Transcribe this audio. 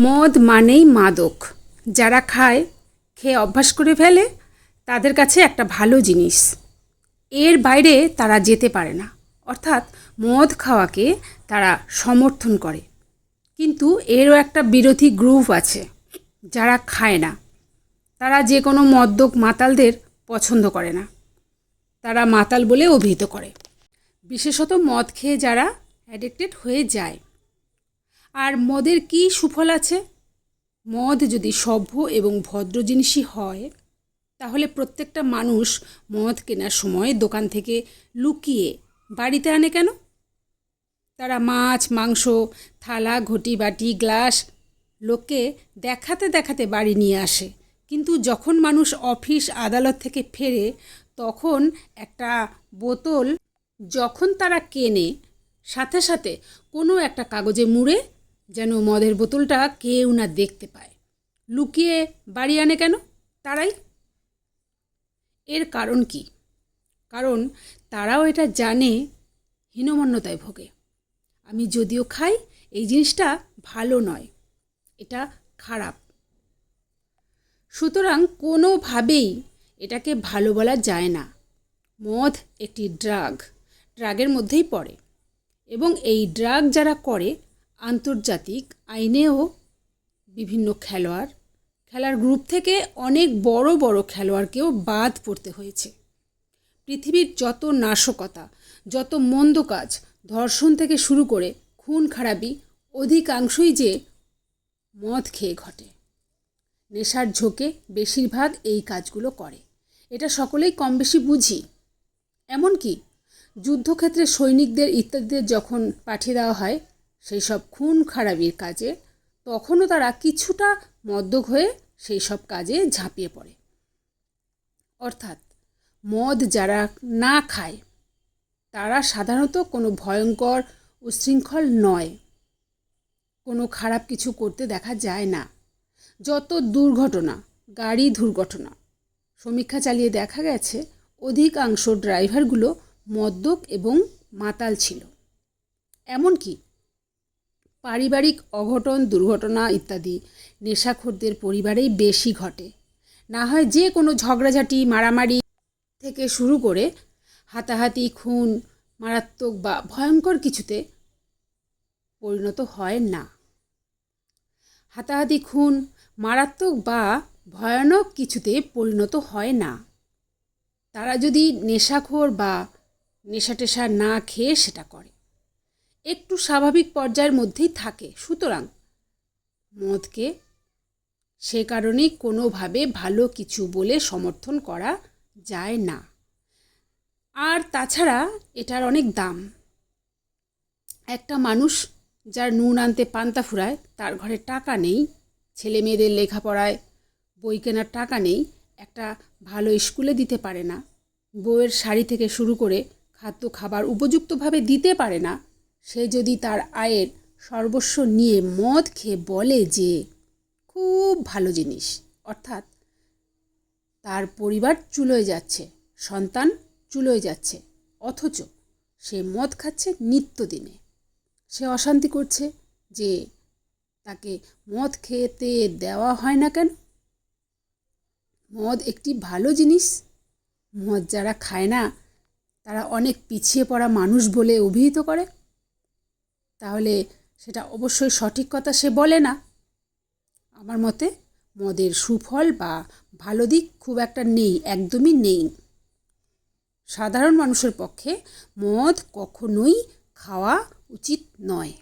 মদ মানেই মাদক। যারা খায়, খেয়ে অভ্যাস করে ফেলে, তাদের কাছে একটা ভালো জিনিস। এর বাইরে তারা যেতে পারে না। অর্থাৎ মদ খাওয়াকে তারা সমর্থন করে। কিন্তু এরও একটা বিরোধী গ্রুপ আছে, যারা খায় না। তারা যে কোনো মদ্যক মাতালদের পছন্দ করে না। তারা মাতাল বলে অভিহিত করে। বিশেষত মদ খেয়ে যারা অ্যাডিক্টেড হয়ে যায়। আর মদের কী সুফল আছে? মদ যদি সভ্য এবং ভদ্র জিনিসই হয়, তাহলে প্রত্যেকটা মানুষ মদ কেনার সময় দোকান থেকে লুকিয়ে বাড়িতে আনে কেন? তারা মাছ, মাংস, থালা, ঘটি, বাটি, গ্লাস লোকে দেখাতে দেখাতে বাড়ি নিয়ে আসে। কিন্তু যখন মানুষ অফিস, আদালত থেকে ফেরে, তখন একটা বোতল যখন তারা কেনে, সাথে সাথে কোনো একটা কাগজে মুড়ে যেন মদের বোতলটা কেউ না দেখতে পায়। লুকিয়ে বাড়ি আনে কেন তারাই? এর কারণ কি? কারণ তারাও এটা জানে, হীনমন্যতায় ভোগে। আমি যদিও খাই, এই জিনিসটা ভালো নয়। এটা খারাপ। সুতরাং কোনোভাবেই এটাকে ভালো বলা যায় না। মদ একটি ড্রাগ। ড্রাগের মধ্যেই পড়ে। এবং এই ড্রাগ যারা করে আন্তর্জাতিক আইনেও বিভিন্ন খেলোয়াড়, খেলার গ্রুপ থেকে অনেক বড় বড় খেলোয়াড়কেও বাদ পড়তে হয়েছে। পৃথিবীর যত নাশকতা, যত মন্দ কাজ ধর্ষণ থেকে শুরু করে খুন খারাপি অধিকাংশই যে মদ খেয়ে ঘটে। নেশার ঝোঁকে বেশিরভাগ এই কাজগুলো করে। এটা সকলেই কম বেশি বুঝি। এমনকি যুদ্ধক্ষেত্রে সৈনিকদের ইত্যাদিদের যখন পাঠিয়ে দেওয়া হয় সেই সব খুন খারাপির কাজে, তখনও তারা কিছুটা মদ্যক হয়ে সেই সব কাজে ঝাঁপিয়ে পড়ে। অর্থাৎ মদ যারা না খায়, তারা সাধারণত কোনো ভয়ঙ্কর উশৃঙ্খল নয়। কোনো খারাপ কিছু করতে দেখা যায় না। যত দুর্ঘটনা, গাড়ি দুর্ঘটনা, সমীক্ষা চালিয়ে দেখা গেছে, অধিকাংশ ড্রাইভারগুলো মদ্যক এবং মাতাল ছিল। এমনকি পারিবারিক অঘটন, দুর্ঘটনা ইত্যাদি নেশাখোরদের পরিবারেই বেশি ঘটে। না হয় যে কোনো ঝগড়াঝাটি, মারামারি থেকে শুরু করে হাতাহাতি, খুন, মারাত্মক বা ভয়ঙ্কর কিছুতে পরিণত হয় না। হাতাহাতি, খুন, মারাত্মক বা ভয়ানক কিছুতে পরিণত হয় না। তারা যদি নেশাখোর বা নেশা টেশা না খেয়ে সেটা করে। একটু স্বাভাবিক পর্যায়ের মধ্যেই থাকে। সুতরাং মদকে সে কারণেই কোনোভাবে ভালো কিছু বলে সমর্থন করা যায় না। আর তাছাড়া এটার অনেক দাম। একটা মানুষ যার নুন আনতে পান্তা ফুরায়, তার ঘরে টাকা নেই ছেলে মেয়েদের লেখাপড়ায় বই কেনার টাকা নেই, একটা ভালো স্কুলে দিতে পারে না, বউয়ের শাড়ি থেকে শুরু করে খাদ্য খাবার উপযুক্তভাবে দিতে পারে না সে যদি তার আয়ের সর্বস্ব নিয়ে মদ খেয়ে বলে যে, খুব ভালো জিনিস। অর্থাৎ তার পরিবার চুলোয় যাচ্ছে, সন্তান চুলোয় যাচ্ছে, অথচ সে মদ খাচ্ছে নিত্যদিনে। সে অশান্তি করছে যে তাকে মদ খেতে দেওয়া হয় না কেন? মদ একটি ভালো জিনিস। মদ যারা খায় না, তারা অনেক পিছিয়ে পড়া মানুষ বলে অভিহিত করে। তাহলে সেটা অবশ্যই সঠিক কথা সে বলে না। আমার মতে মদের সুফল বা ভালো দিক খুব একটা নেই, একদমই নেই। সাধারণ মানুষের পক্ষে মদ কখনোই খাওয়া উচিত নয়।